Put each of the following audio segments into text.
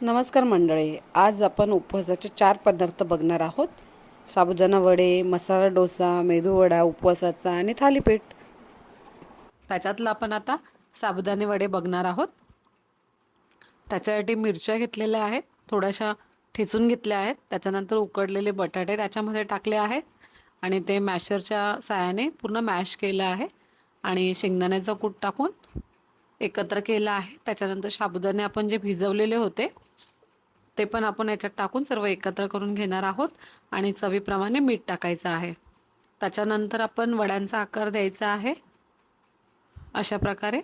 नमस्कार मंडळी आज आपण उपवासाचे चार पदार्थ बघणार आहोत. साबुदाणा वडे मसाला डोसा मेदूवडा उपवासाचा आणि थालीपीठ. त्याच्यातलं आपण आता साबुदाणे वडे बघणार आहोत. त्याच्यासाठी मिरच्या घेतलेल्या आहेत थोड्याशा ठेचून घेतल्या आहेत. त्याच्यानंतर उकडलेले बटाटे त्याच्यामध्ये टाकले आहेत आणि ते मॅशरच्या साहाय्याने पूर्ण मॅश केलं आहे आणि शेंगदाण्याचं कूट टाकून एकत्र केलं आहे. त्याच्यानंतर साबुदाणे आपण जे भिजवलेले होते ते पण आपण याच्यात टाकून सर्व एकत्र करून घेणार आहोत आणि चवीप्रमाणे मीठ टाकायचं आहे. त्याच्यानंतर आपण वड्यांचा आकार द्यायचा आहे. अशा प्रकारे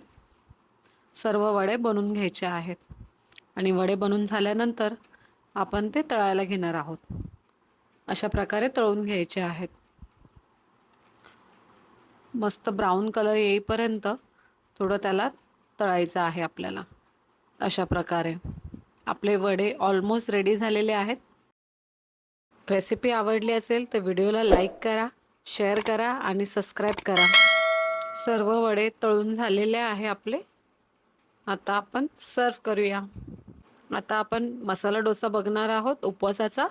सर्व वडे बनवून घ्यायचे आहेत. आणि वडे बनवून झाल्यानंतर आपण ते तळायला घेणार आहोत. अशा प्रकारे तळून घ्यायचे आहेत. मस्त ब्राऊन कलर येईपर्यंत थोडं त्याला तळायचं आहे आपल्याला. अशा प्रकारे. आपले वडे ऑलमोस्ट रेडी झालेले आहेत. रेसिपी आवडली असेल तर व्हिडिओला लाईक करा शेअर करा आणि सबस्क्राईब करा. सर्व वडे तळून झालेले आहे आपले. आता आपण सर्व करूया. आता आपण मसाला डोसा बघणार आहोत उपवासाचा.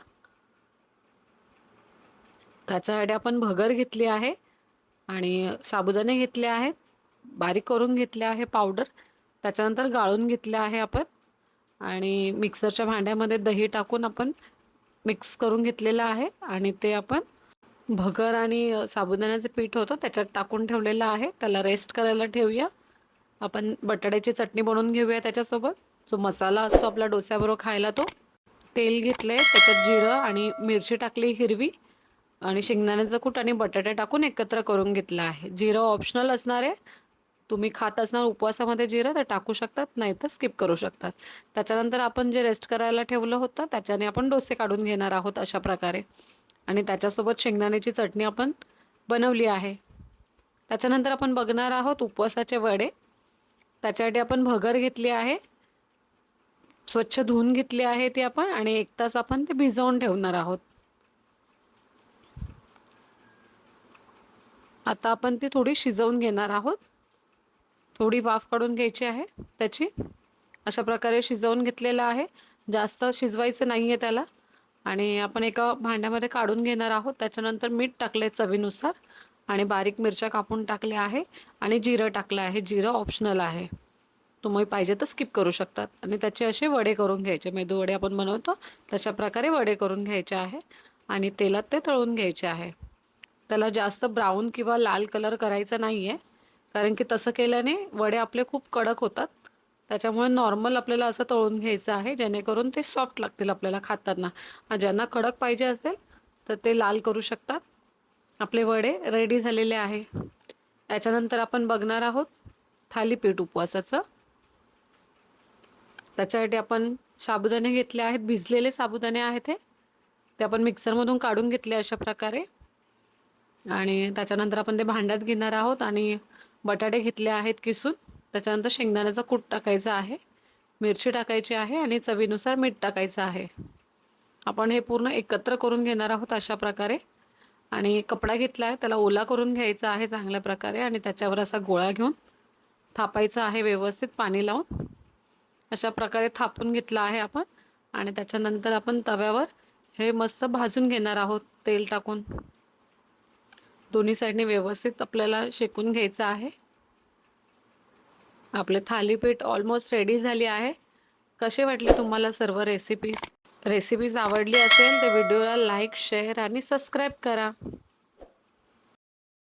त्याच्यासाठी आपण भगर घेतली आहे आणि साबुदाणे घेतले आहेत. बारीक करून घेतले आहे पावडर त्याच्यानंतर गाळून घेतले आहे आपण. आणि मिक्सरच्या भांड्यामध्ये दही टाकून आपण मिक्स करून घेतलेलं आहे आणि ते आपण भगर आणि साबुदाण्याचं पीठ होतं त्याच्यात टाकून ठेवलेलं आहे. त्याला रेस्ट करायला ठेवूया. आपण बटाट्याची चटणी बनवून घेऊया त्याच्यासोबत. जो मसाला असतो आपला डोस्याबरोबर खायला तो. तेल घेतले त्याच्यात जिरं आणि मिरची टाकली हिरवी. आणि शेंगदाण्याचं कूट आणि बटाटे टाकून एकत्र करून घेतलं आहे. जिरं ऑप्शनल असणार आहे. तुम्ही खात असणार उपवासामध्ये जिरं तर टाकू शकतात नाही तर स्किप करू शकतात. त्याच्यानंतर आपण जे रेस्ट करायला ठेवलं होतं त्याच्याने आपण डोसे काढून घेणार आहोत अशा प्रकारे. आणि त्याच्यासोबत शेंगदाण्याची चटणी आपण बनवली आहे. त्याच्यानंतर आपण बघणार आहोत उपवासाचे वडे. त्याच्यासाठी आपण भगर घेतली आहे. स्वच्छ धुवून घेतली आहे ती आपण आणि एक तास आपण ते भिजवून ठेवणार आहोत. आता आपण ती थोडी शिजवून घेणार आहोत. थोडी वाफ काढून घ्यायची आहे त्याची. अशा प्रकारे शिजवून घेतलेलं आहे. जास्त शिजवायचं नाही आहे त्याला. आणि आपण एका भांड्यामध्ये काढून घेणार आहोत. त्याच्यानंतर मीठ टाकले चवीनुसार. आणि बारीक मिरच्या कापून टाकल्या आहे. आणि जिरं टाकलं आहे. जिरं ऑप्शनल आहे. तुम्ही पाहिजे तर स्किप करू शकतात. आणि त्याचे असे वडे करून घ्यायचे. मेदू वडे आपण बनवतो. तशा प्रकारे वडे करून घ्यायचे आहे. आणि तेलात ते तळून घ्यायचे आहे. त्याला जास्त ब्राऊन किंवा लाल कलर करायचा नाही आहे कारण की तसं केल्याने वडे आपले खूप कडक होतात. त्याच्यामुळे नॉर्मल आपल्याला असं तळून घ्यायचं आहे जेणेकरून ते सॉफ्ट लागतील आपल्याला खाताना. ज्यांना कडक पाहिजे असेल तर ते लाल करू शकतात. आपले वडे रेडी झालेले आहे. त्याच्यानंतर आपण बघणार आहोत थालीपीठ उपवासाचं. त्याच्यासाठी आपण साबुदाणे घेतले आहेत भिजलेले साबुदाणे आहेत हे. ते आपण मिक्सरमधून काढून घेतले अशा प्रकारे. आणि त्याच्यानंतर आपण ते भांड्यात घेणार आहोत आणि बटाटे घेतले आहेत किसून. त्याच्यानंतर शेंगदाण्याचा कूट टाकायचा आहे. मिरची टाकायची आहे आणि चवीनुसार मीठ टाकायचं आहे. आपण हे पूर्ण एकत्र करून घेणार आहोत अशा प्रकारे. आणि कपडा घेतला आहे त्याला ओला करून घ्यायचा आहे चांगल्या प्रकारे आणि त्याच्यावर असा गोळा घेऊन थापायचा आहे व्यवस्थित पाणी लावून. अशा प्रकारे थापून घेतला आहे आपण आणि त्याच्यानंतर आपण तव्यावर हे मस्त भाजून घेणार आहोत तेल टाकून. दोन्ही साईडने व्यवस्थित आपल्याला शेकून घ्यायचं आहे. आपले थालीपीठ ऑलमोस्ट रेडी झाली आहे. कसे वाटले तुम्हाला सर्व रेसिपीज रेसिपीज आवडली असेल तर व्हिडिओला लाईक शेअर आणि सबस्क्राईब करा.